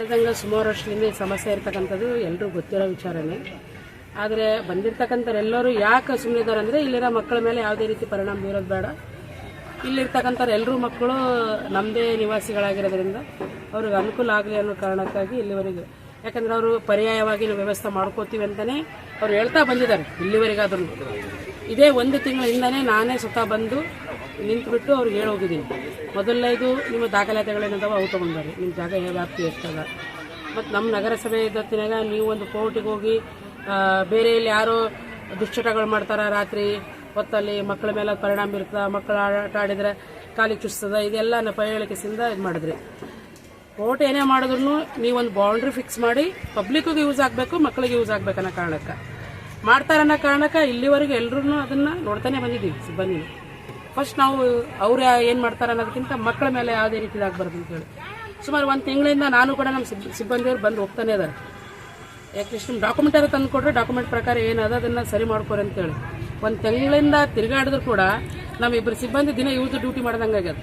ಹೇಳ್ದಂಗೆ ಸುಮಾರು ವರ್ಷದಿಂದ ಈ ಸಮಸ್ಯೆ ಇರ್ತಕ್ಕಂಥದ್ದು ಎಲ್ಲರೂ ಗೊತ್ತಿರೋ ವಿಚಾರನೇ. ಆದರೆ ಬಂದಿರ್ತಕ್ಕಂಥವ್ರೆಲ್ಲರೂ ಯಾಕೆ ಸುಮ್ಮನೆ ಇದ್ದಾರೆ ಅಂದರೆ ಇಲ್ಲಿರೋ ಮಕ್ಕಳ ಮೇಲೆ ಯಾವುದೇ ರೀತಿ ಪರಿಣಾಮ ಬೀರೋದು ಬೇಡ. ಇಲ್ಲಿರ್ತಕ್ಕಂಥವ್ರು ಎಲ್ಲರೂ ಮಕ್ಕಳು ನಮ್ಮದೇ ನಿವಾಸಿಗಳಾಗಿರೋದ್ರಿಂದ ಅವ್ರಿಗೆ ಅನುಕೂಲ ಆಗಲಿ ಅನ್ನೋ ಕಾರಣಕ್ಕಾಗಿ ಇಲ್ಲಿವರೆಗೆ. ಯಾಕಂದ್ರೆ ಅವರು ಪರ್ಯಾಯವಾಗಿ ನಾವು ವ್ಯವಸ್ಥೆ ಮಾಡ್ಕೋತೀವಿ ಅಂತಲೇ ಅವ್ರು ಹೇಳ್ತಾ ಬಂದಿದ್ದಾರೆ ಇಲ್ಲಿವರೆಗಾದ್ರೂ ಇದೇ ಒಂದು ತಿಂಗಳಿಂದನೇ ನಾನೇ ಸ್ವತಃ ಬಂದು ನಿಂತುಬಿಟ್ಟು ಅವ್ರಿಗೆ ಹೇಳೋಗಿದ್ದೀನಿ. ಮೊದಲನೇದು ನಿಮ್ಮ ದಾಖಲಾತಿಗಳೇನಿದಾವೆ ಅವು ತೊಗೊಂಡಾರೆ ನಿಮ್ಮ ಜಾಗ ವ್ಯಾಪ್ತಿ ಎಷ್ಟದ? ಮತ್ತು ನಮ್ಮ ನಗರಸಭೆ ಇದ್ದತ್ತಿನಾಗ ನೀವು ಒಂದು ಕೋರ್ಟಿಗೆ ಹೋಗಿ ಬೇರೆ ಇಲ್ಲಿ ಯಾರೋ ದುಶ್ಚಟಗಳು ಮಾಡ್ತಾರೆ ರಾತ್ರಿ, ಹೊತ್ತಲ್ಲಿ ಮಕ್ಕಳ ಮೇಲೆ ಪರಿಣಾಮ ಬೀರ್ತದೆ ಮಕ್ಕಳು ಆಟ ಆಡಿದ್ರೆ ಕಾಲಿ ಚುಚ್ತದೆ, ಇದೆಲ್ಲ ಪೈಳಿಕೆಸಿಂದ ಇದು ಮಾಡಿದ್ರಿ. ಕೋರ್ಟ್ ಏನೇ ಮಾಡಿದ್ರು ನೀವೊಂದು ಬೌಂಡ್ರಿ ಫಿಕ್ಸ್ ಮಾಡಿ ಪಬ್ಲಿಕ್ಕಿಗೆ ಯೂಸ್ ಆಗಬೇಕು, ಮಕ್ಕಳಿಗೆ ಯೂಸ್ ಆಗ್ಬೇಕು ಅನ್ನೋ ಕಾರಣಕ್ಕೆ. ಮಾಡ್ತಾರೆ ಅನ್ನೋ ಕಾರಣಕ್ಕೆ ಇಲ್ಲಿವರೆಗೂ ಎಲ್ಲರೂ ಅದನ್ನು ನೋಡ್ತಾನೆ ಬಂದಿದ್ದೀವಿ, ಸಿಬ್ಬಂದಿನ. ಫಸ್ಟ್ ನಾವು ಅವ್ರು ಏನು ಮಾಡ್ತಾರೆ ಅನ್ನೋದಕ್ಕಿಂತ ಮಕ್ಕಳ ಮೇಲೆ ಯಾವುದೇ ರೀತಿ ಆಗಬಾರ್ದು ಅಂತೇಳಿ ಸುಮಾರು ಒಂದು ತಿಂಗಳಿಂದ ನಾನು ಕೂಡ ನಮ್ಮ ಸಿಬ್, ಸಿಬ್ಬಂದಿಯವ್ರು ಬಂದು ಹೋಗ್ತಾನೆ ಇದ್ದಾರೆ ಯಾಕೆ ಇಷ್ಟು ಡಾಕ್ಯುಮೆಂಟ್ ಎಲ್ಲ ತಂದು ಕೊಟ್ಟರೆ ಡಾಕ್ಯುಮೆಂಟ್ ಪ್ರಕಾರ ಏನದ ಅದನ್ನು ಸರಿ ಮಾಡ್ಕೊರಿ ಅಂತೇಳಿ ಒಂದು ತಿಂಗಳಿಂದ ತಿರುಗಾಡಿದ್ರು ಕೂಡ ನಮ್ಮ ಇಬ್ಬರು ಸಿಬ್ಬಂದಿ ದಿನ ಇವತ್ತು ಡ್ಯೂಟಿ ಮಾಡ್ದಂಗೆ ಆಗ್ಯದ.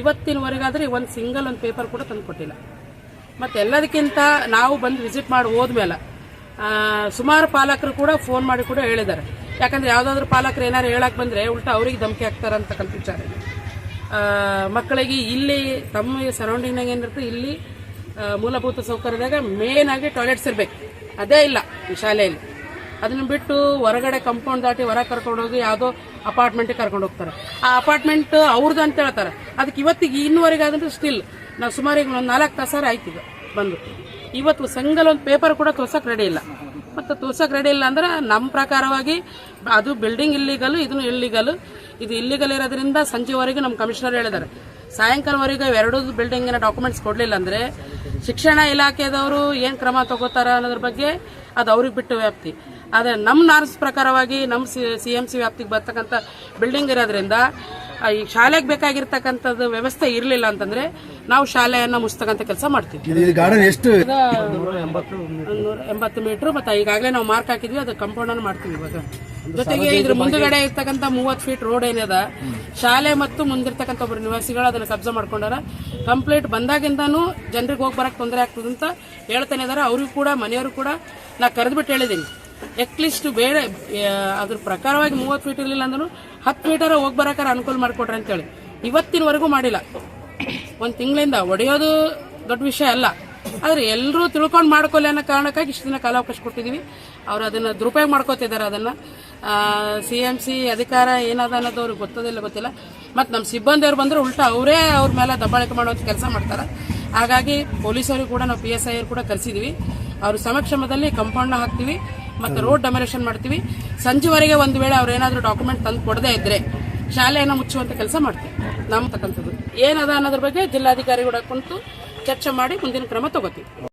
ಇವತ್ತಿನವರೆಗಾದ್ರೆ ಒಂದು ಸಿಂಗಲ್ ಒಂದು ಪೇಪರ್ ಕೂಡ ತಂದು ಕೊಟ್ಟಿಲ್ಲ. ಮತ್ತು ಎಲ್ಲದಕ್ಕಿಂತ ನಾವು ಬಂದು ವಿಸಿಟ್ ಮಾಡಿ ಹೋದ್ಮೇಲೆ ಸುಮಾರು ಪಾಲಕರು ಕೂಡ ಫೋನ್ ಮಾಡಿ ಕೂಡ ಹೇಳಿದ್ದಾರೆ. ಯಾಕಂದ್ರೆ ಯಾವುದಾದ್ರೂ ಪಾಲಕರು ಏನಾರು ಹೇಳಕ್ ಬಂದ್ರೆ ಉಲ್ಟಾ ಅವ್ರಿಗೆ ಧಮಕಿ ಹಾಕ್ತಾರೆ ಅಂತಕ್ಕಂಥ ವಿಚಾರ. ಮಕ್ಕಳಿಗೆ ಇಲ್ಲಿ ತಮ್ಮ ಸರೌಂಡಿಂಗ್ನಾಗ ಏನಿರ್ತದೆ ಇಲ್ಲಿ ಮೂಲಭೂತ ಸೌಕರ್ಯದಾಗ ಮೇನ್ ಆಗಿ ಟಾಯ್ಲೆಟ್ಸ್ ಇರಬೇಕು. ಅದೇ ಇಲ್ಲ ಈ ಶಾಲೆಯಲ್ಲಿ. ಅದನ್ನ ಬಿಟ್ಟು ಹೊರಗಡೆ ಕಂಪೌಂಡ್ ದಾಟಿ ಹೊರಗೆ ಕರ್ಕೊಂಡೋಗಿ ಯಾವುದೋ ಅಪಾರ್ಟ್ಮೆಂಟಿಗೆ ಕರ್ಕೊಂಡು ಹೋಗ್ತಾರೆ. ಆ ಅಪಾರ್ಟ್ಮೆಂಟ್ ಅವ್ರದ್ದು ಅಂತ ಹೇಳ್ತಾರೆ. ಅದಕ್ಕೆ ಇವತ್ತಿಗೆ ಇನ್ನುವರೆಗಾದ್ರೂ ಸ್ಟಿಲ್ ನಾವು ಸುಮಾರು ಒಂದು ನಾಲ್ಕು ತಾಸಾರ ಆಯ್ತು ಈಗ ಬಂದು. ಇವತ್ತು ಸಂಘಲ್ ಒಂದು ಪೇಪರ್ ಕೂಡ ತೋರ್ಸಕ್ ರೆಡಿ ಇಲ್ಲ. ಮತ್ತು ತೋರ್ಸಕ್ ರೆಡಿ ಇಲ್ಲ ಅಂದ್ರೆ ನಮ್ಮ ಪ್ರಕಾರವಾಗಿ ಅದು ಬಿಲ್ಡಿಂಗ್ ಇಲ್ಲಿಗಲ್ ಇದನ್ನು ಇಲ್ಲಿಗಲ್ ಇದು ಇಲ್ಲಿಗಲ್ ಇರೋದ್ರಿಂದ ಸಂಜೆವರೆಗೂ ನಮ್ಮ ಕಮಿಷನರ್ ಹೇಳಿದ್ದಾರೆ ಸಾಯಂಕಾಲವರೆಗೆ ಎರಡೂ ಬಿಲ್ಡಿಂಗಿನ ಡಾಕ್ಯುಮೆಂಟ್ಸ್ ಕೊಡಲಿಲ್ಲ ಅಂದರೆ ಶಿಕ್ಷಣ ಇಲಾಖೆದವರು ಏನು ಕ್ರಮ ತಗೋತಾರೆ ಅನ್ನೋದ್ರ ಬಗ್ಗೆ ಅದು ಅವ್ರಿಗೆ ಬಿಟ್ಟು ವ್ಯಾಪ್ತಿ. ಆದರೆ ನಮ್ಮ ನಾರ್ಮ್ಸ್ ಪ್ರಕಾರವಾಗಿ ನಮ್ಮ ಸಿ ಎಂ ಸಿ ವ್ಯಾಪ್ತಿಗೆ ಬರ್ತಕ್ಕಂಥ ಬಿಲ್ಡಿಂಗ್ ಇರೋದ್ರಿಂದ ಈ ಶಾಲೆಗೆ ಬೇಕಾಗಿರ್ತಕ್ಕಂಥದ್ದು ವ್ಯವಸ್ಥೆ ಇರಲಿಲ್ಲ ಅಂತಂದ್ರೆ ನಾವು ಶಾಲೆಯನ್ನು ಮುಚ್ತಕ್ಕಂಥ ಕೆಲಸ ಮಾಡ್ತೀವಿ ಗಾರ್ಡನ್ ಎಷ್ಟು? ನೂರ ಎಂಬತ್ತು ಮೀಟರ್ ಮತ್ತೆ ಈಗಾಗಲೇ ನಾವು ಮಾರ್ಕ್ ಹಾಕಿದ್ವಿ ಅದು ಕಂಪೌಂಡ್ ಅನ್ನು ಮಾಡ್ತೀವಿ ಇವಾಗ. ಜೊತೆಗೆ ಇದ್ರ ಮುಂದುಗಡೆ ಇರ್ತಕ್ಕಂಥ ಮೂವತ್ತು ಫೀಟ್ ರೋಡ್ ಏನಿದ ಶಾಲೆ ಮತ್ತು ಮುಂದಿರ್ತಕ್ಕಂಥ ಒಬ್ಬರು ನಿವಾಸಿಗಳು ಅದನ್ನ ಕಬ್ಜಾ ಮಾಡ್ಕೊಂಡಾರ. ಕಂಪ್ಲೀಟ್ ಬಂದಾಗಿಂದಾನು ಜನರಿಗೆ ಹೋಗಿ ಬರಕ್ಕೆ ತೊಂದರೆ ಆಗ್ತದೆ ಅಂತ ಹೇಳ್ತಾನೆ ಇದಾರೆ. ಅವ್ರಿಗೂ ಕೂಡ ಮನೆಯವರು ಕೂಡ ನಾ ಕರೆದ್ಬಿಟ್ಟು ಹೇಳಿದ್ದೀನಿ ಎಟ್ಲೀಸ್ಟ್ ಬೇರೆ ಅದ್ರ ಪ್ರಕಾರವಾಗಿ ಮೂವತ್ತು ಫೀಟ್ ಇರಲಿಲ್ಲ ಅಂದ್ರೂ ಹತ್ತು ಫೀಟರ ಹೋಗಿ ಬರಕಾರ ಅನುಕೂಲ ಮಾಡಿಕೊಟ್ರೆ ಅಂತೇಳಿ. ಇವತ್ತಿನವರೆಗೂ ಮಾಡಿಲ್ಲ. ಒಂದು ತಿಂಗಳಿಂದ ಒಡೆಯೋದು ದೊಡ್ಡ ವಿಷಯ ಅಲ್ಲ. ಆದರೆ ಎಲ್ಲರೂ ತಿಳ್ಕೊಂಡು ಮಾಡ್ಕೊಳ್ಳಿ ಅನ್ನೋ ಕಾರಣಕ್ಕಾಗಿ ಇಷ್ಟು ದಿನ ಕಾಲಾವಕಾಶ ಕೊಟ್ಟಿದ್ದೀವಿ ಅವ್ರು ಅದನ್ನು ದುರುಪಯೋಗ ಮಾಡ್ಕೋತಿದ್ದಾರೆ ಅದನ್ನು. ಸಿ ಎಂ ಸಿ ಅಧಿಕಾರ ಏನದ ಅನ್ನೋದು ಅವ್ರಿಗೆ ಗೊತ್ತದಿಲ್ಲ ಗೊತ್ತಿಲ್ಲ. ಮತ್ತು ನಮ್ಮ ಸಿಬ್ಬಂದಿಯವ್ರು ಬಂದರೆ ಉಲ್ಟಾ ಅವರೇ ಅವ್ರ ಮೇಲೆ ದಬ್ಬಾಳಿಕೆ ಮಾಡುವಂಥ ಕೆಲಸ ಮಾಡ್ತಾರೆ. ಹಾಗಾಗಿ ಪೊಲೀಸರು ಕೂಡ ನಾವು ಪಿ ಎಸ್ ಐ ಅವ್ರು ಕೂಡ ಕರೆಸಿದ್ವಿ. ಅವ್ರ ಸಮಕ್ಷಮದಲ್ಲಿ ಕಂಪೌಂಡ್ನ ಹಾಕ್ತೀವಿ, ಮತ್ತು ರೋಡ್ ಡೆಮೊಲೇಷನ್ ಮಾಡ್ತೀವಿ. ಸಂಜೆವರೆಗೆ ಒಂದು ವೇಳೆ ಅವ್ರು ಏನಾದರೂ ಡಾಕ್ಯುಮೆಂಟ್ ತಂದು ಕೊಡದೇ ಇದ್ದರೆ ಶಾಲೆಯನ್ನು ಮುಚ್ಚುವಂಥ ಕೆಲಸ ಮಾಡ್ತೀವಿ ನಮ್ಮ ತಕ್ಕಂಥದ್ದು. ಏನದ ಅನ್ನೋದ್ರ ಬಗ್ಗೆ ಜಿಲ್ಲಾಧಿಕಾರಿ ಕೂಡ ಕುಂತು ಚರ್ಚೆ ಮಾಡಿ ಮುಂದಿನ ಕ್ರಮ ತಗೋತೀವಿ.